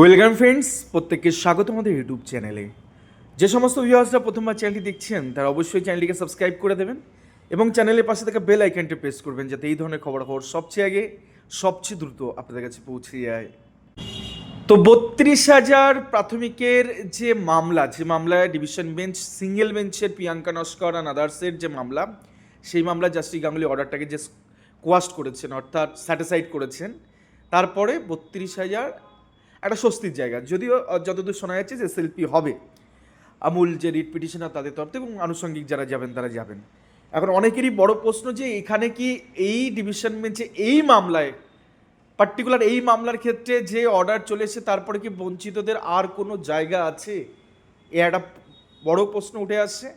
Welcome friends, প্রত্যেককে স্বাগত আমাদের ইউটিউব চ্যানেলে। যে সমস্ত ভিউয়ার্সরা প্রথমবার চ্যানেলটি দেখছেন, তারা অবশ্যই চ্যানেলটিকে সাবস্ক্রাইব করে দেবেন এবং চ্যানেলের পাশে থাকা বেল আইকনটি প্রেস করবেন যাতে এই ধরনের খবরাখবর সবচেয়ে আগে, সবচেয়ে দ্রুত আপনাদের কাছে পৌঁছে যায়। তো বত্রিশ হাজার প্রাথমিকের যে মামলা, যে মামলায় ডিভিশন বেঞ্চ সিঙ্গেল বেঞ্চের প্রিয়াঙ্কা নস্কর অ্যান্ড আদার্সের যে মামলা, সেই মামলা জাস্টিস গাঙ্গুলি অর্ডারটাকে যে কোয়াস্ট করেছেন, অর্থাৎ স্যাটিসাইড করেছেন। তারপরে বত্রিশ হাজার একটা স্বস্তির জায়গা। যদিও যতদূর শোনা যাচ্ছে যে সেলফি হবে। আমুল যে রিট পিটিশনার তাদের তরফ থেকে এবং আনুষঙ্গিক যারা যাবেন, তারা যাবেন। এখন অনেকেরই বড় প্রশ্ন যে এখানে কি এই ডিভিশন বেঞ্চে এই মামলায় পার্টিকুলার এই মামলার ক্ষেত্রে যে অর্ডার চলে এসে তারপরে কি বঞ্চিতদের আর কোনো জায়গা আছে? এ একটা বড় প্রশ্ন উঠে আসছে।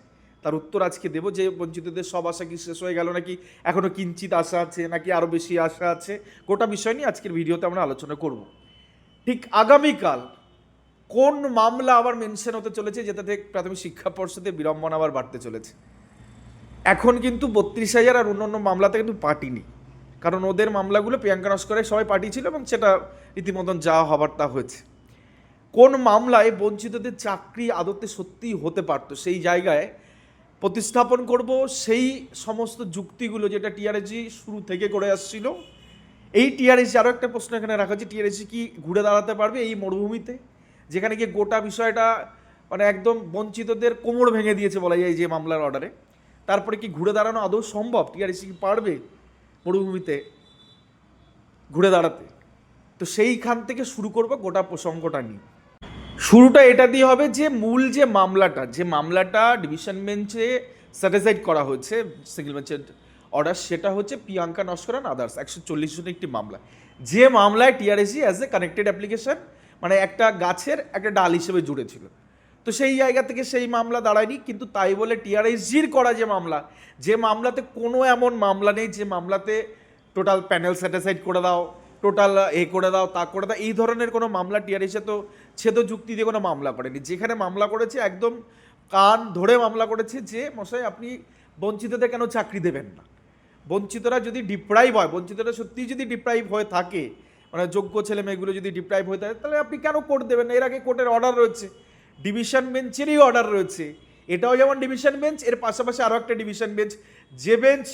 তার উত্তর আজকে দেবো যে বঞ্চিতদের সব আশা কি শেষ হয়ে গেল নাকি এখনও কিঞ্চিত আশা আছে, নাকি আরও বেশি আশা আছে? গোটা বিষয় নিয়ে আজকের ভিডিওতে আমরা আলোচনা করব। ঠিক আগামীকাল কোন মামলা আবার মেনশন হতে চলেছে যেটাতে প্রাথমিক শিক্ষা পর্ষদের বিড়ম্বনা আবার বাড়তে চলেছে? এখন কিন্তু বত্রিশ হাজার আর অন্য অন্য মামলাতে কিন্তু পার্টি নেই কারণ ওদের মামলাগুলো প্রিয়াঙ্কা নস্করের সবাই পার্টি ছিল এবং সেটা রীতিমতন যা হবার তা হয়েছে। কোন মামলায় বঞ্চিতদের চাকরি আদতে সত্যিই হতে পারতো? সেই জায়গায় প্রতিস্থাপন করব, সেই সমস্ত যুক্তিগুলো যেটা টিআরএসজি শুরু থেকে করে আসছিল এই টিআরএসজি আরও একটা প্রশ্ন এখানে রাখা হচ্ছে টিআরএসজি কি ঘুরে দাঁড়াতে পারবে এই মরুভূমিতে? যেখানে গিয়ে গোটা বিষয়টা মানে একদম বঞ্চিতদের কোমর ভেঙে দিয়েছে বলা যায় যে মামলার অর্ডারে তারপরে কি ঘুরে দাঁড়ানো আদৌ সম্ভব? টিআরএসি কি পারবে মরুভূমিতে ঘুরে দাঁড়াতে? তো সেইখান থেকে শুরু করব গোটা প্রসঙ্গটা নিয়ে। শুরুটা এটা দিয়ে হবে যে মূল যে মামলাটা যে মামলাটা ডিভিশন বেঞ্চে স্যাটিসাইড করা হয়েছে সিঙ্গেল বেঞ্চের অর্ডার সেটা হচ্ছে প্রিয়াঙ্কা নস্করান আদার্স একশো চল্লিশ জনের একটি মামলা। যে মামলায় TRAC as a connected application মানে একটা গাছের একটা ডাল হিসেবে জুড়েছিল তো সেই জায়গা থেকে সেই মামলা দাঁড়ায়নি, কিন্তু তাই বলে টিআরএসজির করা যে মামলা, যে মামলাতে কোনো এমন মামলা নেই, যে মামলাতে টোটাল প্যানেল স্যাটিসাইড করে দাও টোটাল এ করে দাও, তা করে দাও, এই ধরনের কোনো মামলা টিআরএসে তো ছেদ যুক্তি দিয়ে কোনো মামলা করেনি। যেখানে মামলা করেছে, একদম কান ধরে মামলা করেছে যে, মশাই আপনি বঞ্চিতদের কেন চাকরি দেবেন না? বঞ্চিতরা যদি ডিপ্রাইভ হয়, বঞ্চিতরা সত্যিই যদি ডিপ্রাইভ হয়ে থাকে মানে যোগ্য ছেলে মেয়েগুলো যদি ডিপ্রাইভ হয়ে থাকে, তাহলে আপনি কেন কোর্ট দেবেন এর আগে কোর্টের অর্ডার রয়েছে। ডিভিশন বেঞ্চেরই অর্ডার রয়েছে। এটাও যেমন ডিভিশন বেঞ্চ এর পাশাপাশি আরও একটা ডিভিশন বেঞ্চ যে বেঞ্চ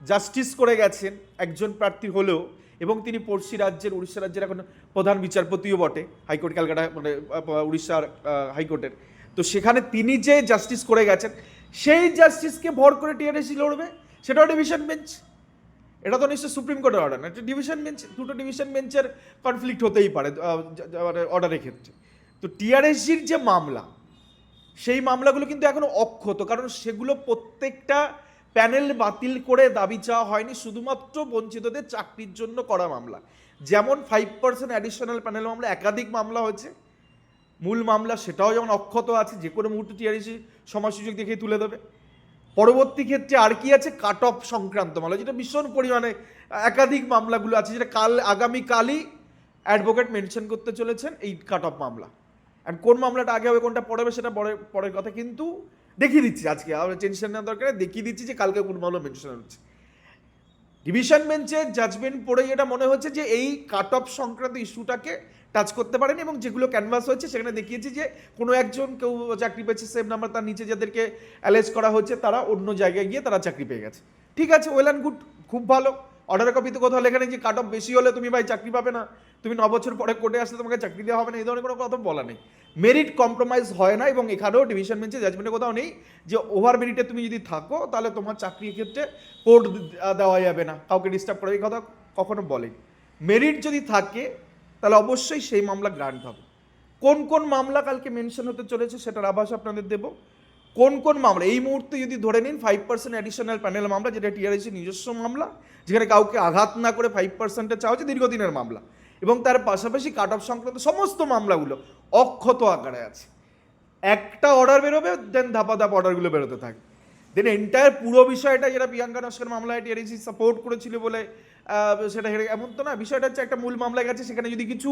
জাস্টিস করে গেছেন একজন প্রার্থী হলেও এবং তিনি পড়শি রাজ্যের, উড়িষ্যা রাজ্যের এখন প্রধান বিচারপতিও বটে, হাইকোর্ট, ক্যালকাটা মানে উড়িষ্যার হাইকোর্টের। তো সেখানে তিনি যে জাস্টিস করে গেছেন, সেই জাস্টিসকে ভর করে টিআরএসি লড়বে? সেটাও ডিভিশন বেঞ্চ এটা তো নিশ্চয়ই সুপ্রিম কোর্টের অর্ডার না এটা ডিভিশন বেঞ্চ দুটো ডিভিশন বেঞ্চের কনফ্লিক্ট হতেই পারে যা- মানে অর্ডারের ক্ষেত্রে। তো টিআরএসজির যে মামলা, সেই মামলাগুলো কিন্তু এখনও অক্ষত, কারণ সেগুলো প্রত্যেকটা প্যানেল বাতিল করে দাবি চাওয়া হয়নি, শুধুমাত্র বঞ্চিতদের চাকরির জন্য করা মামলা। যেমন ফাইভ পার্সেন্ট অ্যাডিশনাল প্যানেল মামলা, একাধিক মামলা হয়েছে। মূল মামলা সেটাও যেমন অক্ষত আছে, যে কোনো মুহূর্তে টিআরএসি সমাজ সুযোগ দেখে তুলে দেবে। পরবর্তী ক্ষেত্রে আর কি আছে? কাট অফ সংক্রান্ত মামলা, যেটা ভীষণ পরিমাণে একাধিক মামলাগুলো আছে, যেটা কাল, আগামীকালই অ্যাডভোকেট মেনশন করতে চলেছেন এই কাট অফ মামলা। অ্যান্ড কোন মামলাটা আগে হবে, কোনটা পড়াবে সেটা পরে, পরের কথা, কিন্তু দেখিয়ে দিচ্ছি আজকে। আমরা টেনশন নেওয়ার দরকার দেখিয়ে দিচ্ছি যে কালকে কোন মামলা মেনশন হচ্ছে। ডিভিশন বেঞ্চে জাজমেন্ট পড়ে এটা মনে হচ্ছে যে এই কাট অফ সংক্রান্ত ইস্যুটাকে টাচ করতে পারেনি এবং যেগুলো ক্যানভাস হয়েছে সেখানে দেখিয়েছি যে কোনো একজন কেউ চাকরি পেয়েছে সেম নাম্বার তার নিচে যাদেরকে অ্যালেজ করা হচ্ছে তারা অন্য জায়গায় গিয়ে তারা চাকরি পেয়ে গেছে। ঠিক আছে ওয়েল অ্যান্ড গুড খুব ভালো। অর্ডার কপিতে কোথাও লেখা নেই, যে কাট অফ বেশি হলে তুমি ভাই চাকরি পাবে না। তুমি ন বছর পরে কোর্টে আসলে তোমাকে চাকরি দেওয়া হবে না, এই ধরনের কোনো কথা বলা নেই। মেরিট কম্প্রোমাইজ হয় না এবং এখানেও ডিভিশন বেঞ্চে জাজমেন্টে কোথাও নেই যে ওভার মেরিটে তুমি যদি থাকো, তাহলে তোমার চাকরির ক্ষেত্রে কোর্ট দেওয়া যাবে না। কাউকে ডিস্টার্ব করে এই কথা কখনো বলেনি। মেরিট যদি থাকে, তাহলে অবশ্যই সেই মামলা গ্রান্ট হবে। কোন কোন মামলা কালকে মেনশন হতে চলেছে, সেটার আভাস আপনাদের দেব। কোন কোন মামলা? এই মুহূর্তে যদি ধরে নিন ফাইভ পার্সেন্ট অ্যাডিশনাল প্যানেল মামলা, যেটা টিআরএসি নিজস্ব মামলা, যেখানে কাউকে আঘাত না করে ফাইভ পার্সেন্টে চাওয়া হচ্ছে দীর্ঘদিনের মামলা। এবং তার পাশাপাশি কাট অফ সংক্রান্ত সমস্ত মামলাগুলো অক্ষত আকারে আছে। একটা অর্ডার বেরোবে দেন ধাপা ধাপ অর্ডারগুলো বেরোতে থাকে। দেন এন্টায়ার পুরো বিষয়টা যেটা প্রিয়াঙ্কা নস্কর মামলায় টিআরএসি সাপোর্ট করেছিল বলে সেটা হেরে এমন তো না, বিষয়টা হচ্ছে একটা মূল মামলায় গেছে, সেখানে যদি কিছু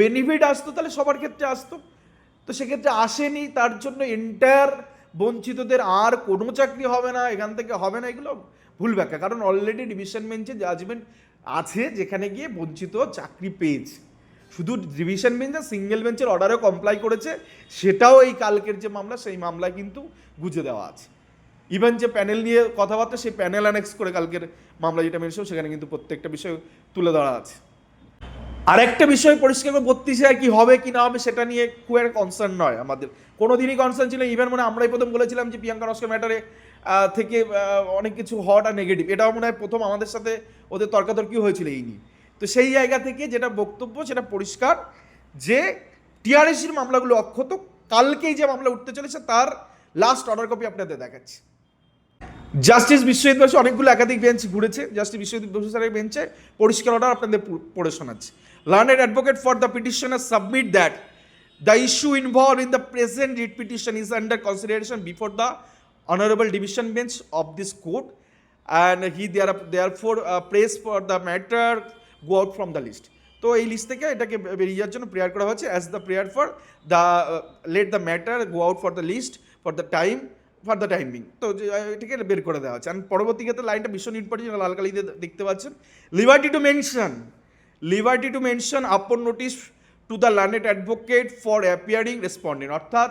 বেনিফিট আসতো, তাহলে সবার ক্ষেত্রে আসতো। তো সেক্ষেত্রে আসেনি, তার জন্য এন্টায়ার বঞ্চিতদের আর কোনো চাকরি হবে না, এখান থেকে হবে না, এগুলো ভুল ব্যাখ্যা। কারণ অলরেডি ডিভিশন বেঞ্চে জাজমেন্ট আছে যেখানে গিয়ে বঞ্চিত চাকরি পেয়েছে। শুধু ডিভিশন বেঞ্চ না সিঙ্গেল বেঞ্চের অর্ডারেও কমপ্লাই করেছে, সেটাও এই কালকের যে মামলা, সেই মামলায় কিন্তু বুঝে দেওয়া আছে। ইভেন যে প্যানেল নিয়ে কথাবার্তা, সেই প্যানেল অ্যানেক্স করে কালকের মামলা যেটা মেরেছিল সেখানে কিন্তু প্রত্যেকটা বিষয় তুলে ধরা আছে। আর একটা বিষয় পরিষ্কার করে বত্রিশে আর কি হবে, কি না হবে, সেটা নিয়ে খুব একটা কনসার্ন নয় আমাদের। কোনো দিনই কনসার্ন ছিল ইভেন মানে আমরাই প্রথম বলেছিলাম যে প্রিয়াঙ্কা নস্কর ম্যাটারে থেকে অনেক কিছু হওয়াটা নেগেটিভ এটাও মনে হয় প্রথম আমাদের সাথে ওদের তর্কাতর্কি হয়েছিল এই নিয়ে। তো সেই জায়গা থেকে যেটা বক্তব্য, সেটা পরিষ্কার যে টিআরএসির মামলাগুলো অক্ষত, কালকেই যে মামলা উঠতে চলেছে, তার লাস্ট অর্ডার কপি আপনাদের দেখাচ্ছি। জাস্টিস বিশ্বজিৎ বসু অনেকগুলো একাধিক বেঞ্চ ঘুরেছে, জাস্টিস বিশ্বজিৎ বসু স্যারের বেঞ্চে পরিষ্কার অর্ডার আপনাদের পড়ে শোনাচ্ছি। Learned advocate for the petitioner submit that the issue involve in the present writ petition is under consideration before the honourable division bench of this court and he there therefore press for the matter go out from the list তো এই list থেকে এটাকে বেরিয়ে যাওয়ার জন্য prayer করা হয়েছে as the prayer for the let the matter go out for the list for the time for the timing তো এটাকে বের করে দেওয়া হচ্ছে। আর পরবর্তী ক্ষেত্রে লাইনটা ভীষণ ইম্পর্টেন্ট লাল কালিতে দেখতে পাচ্ছেন। Liberty to mention liberty to mention upon notice to the learned advocate for appearing respondent অর্থাৎ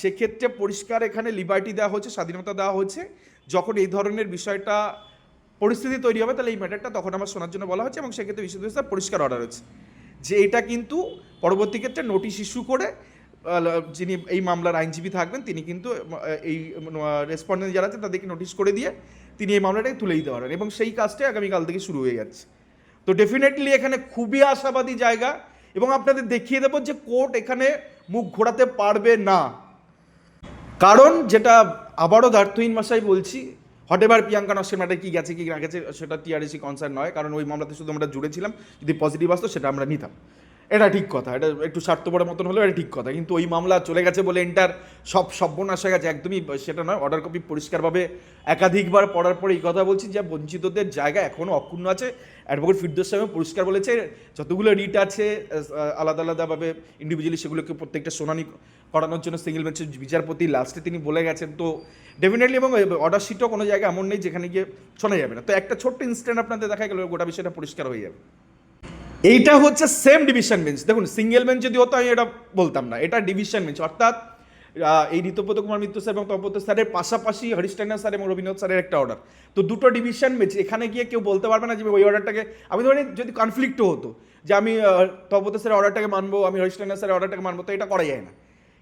সেক্ষেত্রে পরিষ্কার এখানে লিবার্টি দেওয়া হচ্ছে, স্বাধীনতা দেওয়া হচ্ছে। যখন এই ধরনের বিষয়টা, পরিস্থিতি তৈরি হবে, তাহলে এই ম্যাটারটা তখন আমার শোনার জন্য বলা হচ্ছে এবং সেক্ষেত্রে বিশ্ববিদ্যালয় পরিষ্কার অর্ডার হচ্ছে। যে এটা কিন্তু পরবর্তী ক্ষেত্রে নোটিশ ইস্যু করে যিনি এই মামলার আইনজীবী থাকবেন, তিনি কিন্তু এই রেসপন্ডেন্ট যারা আছে তাদেরকে নোটিশ করে দিয়ে তিনি এই মামলাটাকে তুলে দিতে পারেন এবং সেই কাজটাই আগামীকাল থেকে শুরু হয়ে যাচ্ছে। তো ডেফিনেটলি এখানে খুবই আশাবাদী জায়গা এবং আপনাদের দেখিয়ে দেবো যে কোর্ট এখানে মুখ ঘোরাতে পারবে না। কারণ যেটা আবারও দার্থহীন ভাষায় বলছি হটেবার প্রিয়াঙ্কা নস্কের ম্যাটার কি গেছে, কি না গেছে, সেটা টিআরএসি কনসার্ন নয়, কারণ ওই মামলাতে শুধু আমরা জুড়েছিলাম যদি পজিটিভ আসতো সেটা আমরা নিতাম। এটা ঠিক কথা, এটা একটু স্বার্থপরের মতন হলেও এটা ঠিক কথা, কিন্তু ওই মামলা চলে গেছে বলে এন্টার সব সর্বনাশ হয়ে গেছে, একদমই সেটা নয় অর্ডার কপি পরিষ্কারভাবে একাধিকবার পড়ার পরে এই কথা বলছি যে বঞ্চিতদের জায়গা এখনও অক্ষুণ্ণ আছে অ্যাডভোকেট ফিরদোস সাহেব পরিষ্কার বলেছে, যতগুলো রিট আছে আলাদা আলাদাভাবে ইন্ডিভিজুয়ালি সেগুলোকে প্রত্যেকটা শুনানি করানোর জন্য সিঙ্গেল বেঞ্চের বিচারপতি লাস্টে তিনি বলে গেছেন, তো ডেফিনেটলি এবং অর্ডার শিটও কোনো জায়গায় এমন নেই যেখানে গিয়ে শোনা যাবে না, তো একটা ছোট্ট ইনস্ট্যান্ট আপনাদের দেখা গেল, গোটা বিষয়টা পরিষ্কার হয়ে যাবে। এইটা হচ্ছে সেম ডিভিশন বেঞ্চ দেখুন সিঙ্গেল বেঞ্চ যদি হতো আমি এটা বলতাম না, এটা ডিভিশন বেঞ্চ অর্থাৎ এই ঋতুপত কুমার মিত্র স্যার এবং তপত স্যারের পাশাপাশি হরিষ্টানা স্যার এবং রবীন্দ্র স্যারের একটা অর্ডার তো দুটো ডিভিশন বেঞ্চ এখানে গিয়ে কেউ বলতে পারবে না যে ওই অর্ডারটাকে আমি ধরেন যদি কনফ্লিক্টও হতো, যে আমি তপত স্যারের অর্ডারটাকে মানবো, আমি হরিষ্টানা স্যারের অর্ডারটাকে মানবো, তো এটা করা যায় না।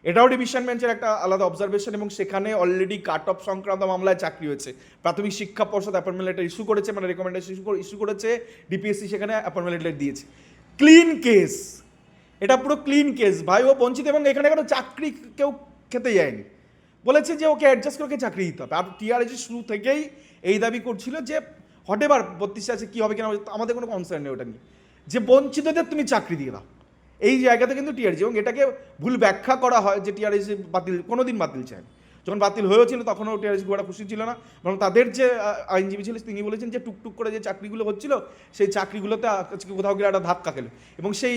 এটাও ডিভিশন বেঞ্চের একটা আলাদা অবজারভেশন এবং সেখানে অলরেডি কাট অফ সংক্রান্ত মামলায় চাকরি হয়েছে। প্রাথমিক শিক্ষা পর্ষদ অ্যাপয়েন্টমেন্ট লেটার ইস্যু করেছে মানে রেকমেন্ডেশন ইস্যু ইস্যু করেছে ডিপিএসসি সেখানে অ্যাপয়েন্টমেন্ট লেটার দিয়েছে। ক্লিন কেস এটা পুরো ক্লিন কেস ভাই, ও বঞ্চিত এবং এখানে কোনো চাকরি কেউ খেতে যায়নি। বলেছে যে ওকে অ্যাডজাস্ট করে চাকরি দিতে হবে। আর টিআরএস শুরু থেকেই এই দাবি করছিল যে হটেবার বত্রিশে আছে, কী হবে কিনা, আমাদের কোনো কনসার্ন নেই ওটা নিয়ে। যে বঞ্চিতদের তুমি চাকরি দিয়ে দাও। এই জায়গাতে কিন্তু টিআরজি এবং এটাকে ভুল ব্যাখ্যা করা হয় যে টিআরএস বাতিল কোনো দিন বাতিল চায় যখন বাতিল হয়েছিল তখনও টিআরএস খুব খুশি ছিল না। বরং তাদের যে আইনজীবী ছিল তিনি বলেছেন যে টুকটুক করে যে চাকরিগুলো হচ্ছিল, সেই চাকরিগুলোতে আজকে কোথাও গেলে একটা ধাক্কা খেলো। এবং সেই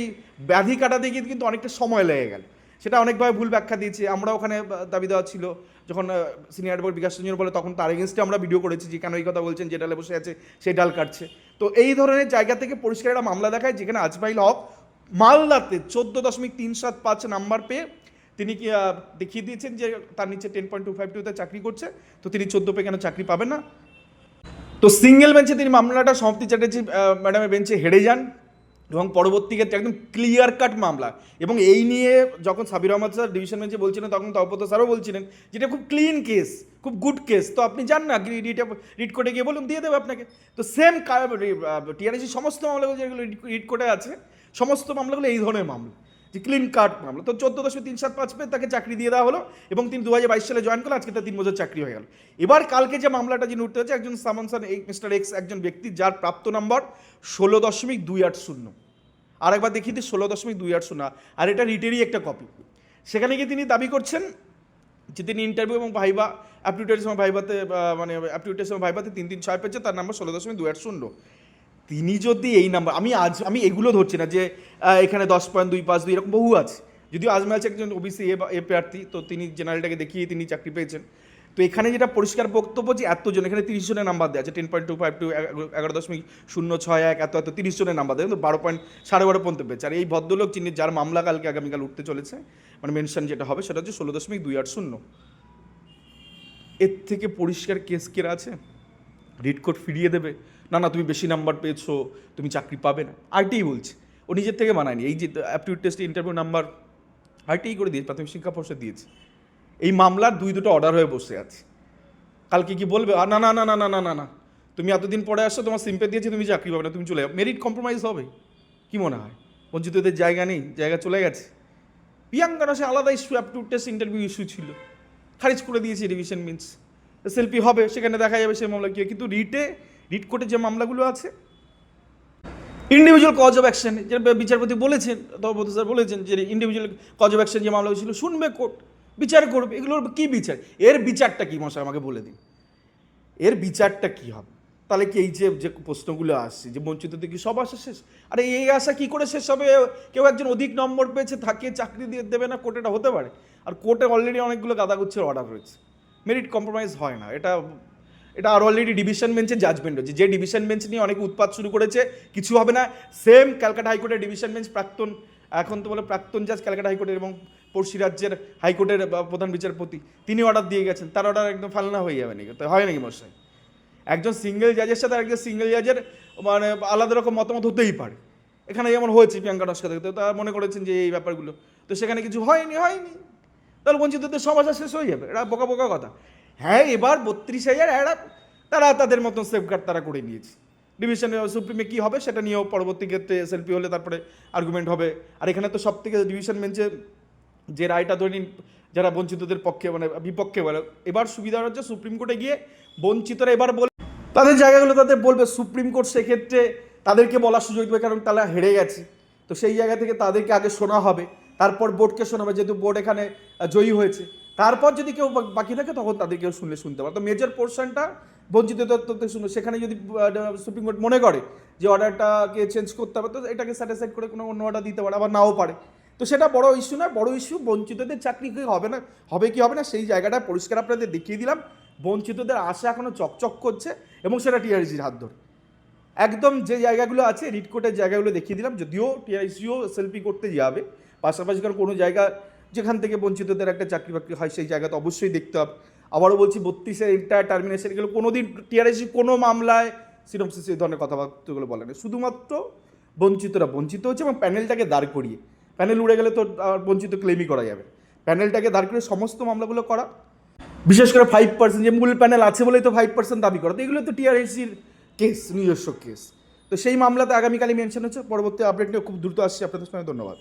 ব্যাধি কাটাতে গিয়ে কিন্তু অনেকটা সময় লেগে গেল। সেটা অনেকভাবে ভুল ব্যাখ্যা দিয়েছে। আমরা ওখানে দাবি দেওয়া ছিল, যখন সিনিয়র অ্যাডভোকেট বিকাশ রঞ্জন বলে, তখন তার এগেনস্টে আমরা ভিডিও করেছি যে কেন এই কথা বলছেন, যে ডালে বসে আছে সেই ডাল কাটছে। তো এই ধরনের জায়গা থেকে পরিষ্কার একটা মামলা দেখায়, যেখানে আজমাইল হক মালদাতে চোদ্দ দশমিক তিন সাত পাঁচ নাম্বার পেয়ে তিনি কি দেখিয়ে দিয়েছেন যে তার নিচে টেন পয়েন্ট টু ফাইভ টুতে চাকরি করছে, তো তিনি চোদ্দ পেয়ে কেন চাকরি পাবেন না? তো সিঙ্গেল বেঞ্চে তিনি মামলাটা, সমাপ্তি চ্যাটার্জি ম্যাডামের বেঞ্চে হেরে যান এবং পরবর্তী ক্ষেত্রে একদম ক্লিয়ার কাট মামলা। এবং এই নিয়ে যখন সাবির আহমদ স্যার ডিভিশন বেঞ্চে বলছিলেন, তখন তপত স্যারও বলছিলেন যেটা খুব ক্লিন কেস খুব গুড কেস তো আপনি যান না রিটে, রিট কোর্টে গিয়ে বলুন, দিয়ে দেবে আপনাকে। তো সেম টিআরএসি সমস্ত মামলাগুলো যেগুলো রিট কোর্টে আছে সমস্ত মামলাগুলো এই ধরনের মামলা। যে ক্লিন কাট মামলা। তো চোদ্দ দশমিক তিন সাত পাঁচ পেয়ে তাকে চাকরি দিয়ে দেওয়া হলো এবং তিনি দু হাজার বাইশ সালে জয়েন করলেন। আজকে তার তিন বছর চাকরি হয়ে গেল। এবার কালকে যে মামলাটা যিনি উঠতে হচ্ছে একজন সামন সান এই মিস্টার এক্স একজন ব্যক্তি, যার প্রাপ্ত নম্বর ষোলো দশমিক দুই আট শূন্য। আর একবার দেখিয়ে দিই, ষোলো দশমিক দুই আট শূন্য। আর এটা রিটেরই একটা কপি সেখানে গিয়ে তিনি দাবি করছেন যে তিনি ইন্টারভিউ এবং ভাইবা অ্যাপটিউটের সময় ভাইবাতে মানে অ্যাপটিউটের সময় ভাইবাতে তিন তিন ছয় পেয়েছে, তার নাম্বার ষোলো দশমিক দুই আট শূন্য। তিনি যদি এই নাম্বার আমি আজ, আমি এগুলো ধরছি না যে এখানে দশ পয়েন্ট দুই পাঁচ দুই এরকম বহু আছে। যদিও আজমে আছে একজন ওবিসি এ এ প্রার্থী, তো তিনি জেনারেলটাকে দেখিয়ে তিনি চাকরি পেয়েছেন। তো এখানে যেটা পরিষ্কার বক্তব্য যে এতজন, এখানে তিরিশ জনের নাম্বার দেওয়া আছে ten point two five two এগারো দশমিক শূন্য ছয় এক, এত এত, তিরিশ জনের নাম্বার দেয়। কিন্তু বারো পয়েন্ট সাড়ে বারো পর্যন্ত পেয়েছে। আর এই ভদ্রলোক যিনি, যার মামলা কালকে আগামীকাল উঠতে চলেছে মানে মেনশন যেটা হবে, সেটা হচ্ছে ষোলো দশমিক দুই আট শূন্য। এর থেকে পরিষ্কার কেস কেরা আছে? রিড কোড ফিরিয়ে দেবে। না না, তুমি বেশি নাম্বার পেয়েছ, তুমি চাকরি পাবে না। আরটিই বলছে। ও নিজের থেকে মানায়নি। এই যে aptitude test interview number RTE করে দিয়েছে, প্রাথমিক শিক্ষা পরিষদ দিয়েছে। এই মামলার দুই দুটো অর্ডার হয়ে বসে আছে। কালকে কি বলবে? না না না না না না না না। তুমি এতদিন পরে আসছো, তোমার সিম্পে দিয়েছে, তুমি চাকরি পাবে না, তুমি চলে যাও। মেরিট কম্প্রোমাইজ হবে। কি মনে হয়? বঞ্চিতদের জায়গা নেই, জায়গা চলে গেছে। প্রিয়াঙ্কা সে আলাদা issue aptitude test interview issue ছিল। খারিজ করে দিয়েছে ডিভিশন মিন্স সেলফি হবে, সেখানে দেখা যাবে সেই মামলা কি কিন্তু রিটে, রিট কোর্টে যে মামলাগুলো আছে ইন্ডিভিজুয়াল কজ অফ অ্যাকশন যে বিচারপতি বলেছেন ধর্মপতি স্যার বলেছেন যে ইন্ডিভিজুয়াল কজ অফ অ্যাকশন যে মামলাগুলো ছিল, শুনবে কোর্ট, বিচার করবে। এগুলোর কী বিচার? এর বিচারটা কী মশাই? আমাকে বলে দিন। এর বিচারটা কী হবে? তাহলে কি এই যে যে প্রশ্নগুলো আসছে, যে বঞ্চিতদের কি সব আসা শেষ? আরে এই আশা কি করে শেষ হবে? কেউ একজন অধিক নম্বর পেয়েছে, থাকে, চাকরি দিয়ে দেবে না কোর্টেটা হতে পারে। আর কোর্টে অলরেডি অনেকগুলো গাদাগুচ্ছের অর্ডার রয়েছে। মেরিট কম্প্রোমাইজ হয় না। এটা এটা আর অলরেডি ডিভিশন বেঞ্চের জাজমেন্ট হচ্ছে যে ডিভিশন বেঞ্চ নিয়ে অনেক উৎপাত শুরু করেছে, কিছু হবে না। সেম ক্যালকাটা হাইকোর্টের ডিভিশন বেঞ্চ প্রাক্তন, এখন তো বলে প্রাক্তন জাজ ক্যালকাটা হাইকোর্টের এবং পড়শি রাজ্যের হাইকোর্টের প্রধান বিচারপতি, তিনি অর্ডার দিয়ে গেছেন। তার অর্ডার একদম ফালনা হয়ে যাবে নাকি? তো হয় নাকি মশাই একজন সিঙ্গেল জাজের সাথে একজন সিঙ্গেল জাজের মানে আলাদা রকম মতামত হতেই পারে। এখানে যেমন হয়েছে প্রিয়াঙ্কা নস্কা থেকে, তো তারা মনে করেছেন যে এই ব্যাপারগুলো। তো সেখানে কিছু হয়নি হয়নি। তাহলে বঞ্চিতদের সমস্যা শেষ হয়ে যাবে, এটা বোকা বোকা কথা। হ্যাঁ এবার বত্রিশ হাজার এরা, তারা তাদের মতন সেফগার্ড তারা করে নিয়েছে। ডিভিশনে সুপ্রিমে কী হবে সেটা নিয়েও পরবর্তী ক্ষেত্রে এসএলপি হলে তারপরে আর্গুমেন্ট হবে। আর এখানে তো সব থেকে ডিভিশন বেঞ্চে যে রায়টা ধরে নিন, যারা বঞ্চিতদের পক্ষে মানে বিপক্ষে বলে, এবার সুবিধা হচ্ছে সুপ্রিম কোর্টে গিয়ে বঞ্চিতরা এবার বলে, তাদের জায়গাগুলো তাদের বলবে সুপ্রিম কোর্ট সেক্ষেত্রে তাদেরকে বলার সুযোগ দেবে, কারণ তারা হেরে গেছে। তো সেই জায়গা থেকে তাদেরকে আগে শোনা হবে। তারপর বোর্ডকে শোনাবে, যেহেতু বোর্ড এখানে জয়ী হয়েছে। তারপর যদি কেউ বাকি থাকে, তখন তাদেরকেও শুনলে শুনতে পারে। তো মেজর পোর্শনটা বঞ্চিত তত্ত্বতে শুনবে সেখানে যদি সুপ্রিম কোর্ট মনে করে যে অর্ডারটাকে চেঞ্জ করতে হবে, তো এটাকে স্যাটিসফাইড করে কোনো অন্য অর্ডার দিতে পারে, আবার নাও পারে। তো সেটা বড় ইস্যু না, বড় ইস্যু বঞ্চিতদের চাকরি কি হবে না, হবে কি হবে না, সেই জায়গাটা পরিষ্কার আপনাদের দেখিয়ে দিলাম। বঞ্চিতদের আশা এখনও চকচক করছে এবং সেটা টিআরজির হাত ধরে। একদম যে জায়গাগুলো আছে, রিট কোর্টের জায়গাগুলো দেখিয়ে দিলাম, যদিও টিআইসিও সেলফি করতে যাবে। পাশাপাশি কারণ কোনো জায়গা যেখান থেকে বঞ্চিতদের একটা চাকরি বাকরি হয়, সেই জায়গা তো অবশ্যই দেখতে হবে। আবারও বলছি বত্রিশের ইন্টার টার্মিনেশন এগুলো কোনো দিন টিআরআইসি কোনো মামলায় সিনপসিস এই ধরনের কথাবার্তাগুলো বলে না। শুধুমাত্র বঞ্চিতরা, বঞ্চিত হচ্ছে এবং প্যানেলটাকে দাঁড় করিয়ে। প্যানেল উড়ে গেলে তো বঞ্চিত ক্লেমই করা যাবে প্যানেলটাকে দাঁড় করিয়ে সমস্ত মামলাগুলো করা। বিশেষ করে ফাইভ পার্সেন্ট যে মূল প্যানেল আছে বলেই তো ফাইভ পার্সেন্ট দাবি করা। তো এগুলো তো টিআরএসির কেস নিজস্ব কেস তো সেই মামলাতে আগামীকালই মেনশন হচ্ছে। পরবর্তী আপডেট নিয়ে খুব দ্রুত আসছে। আপনাদের সঙ্গে ধন্যবাদ।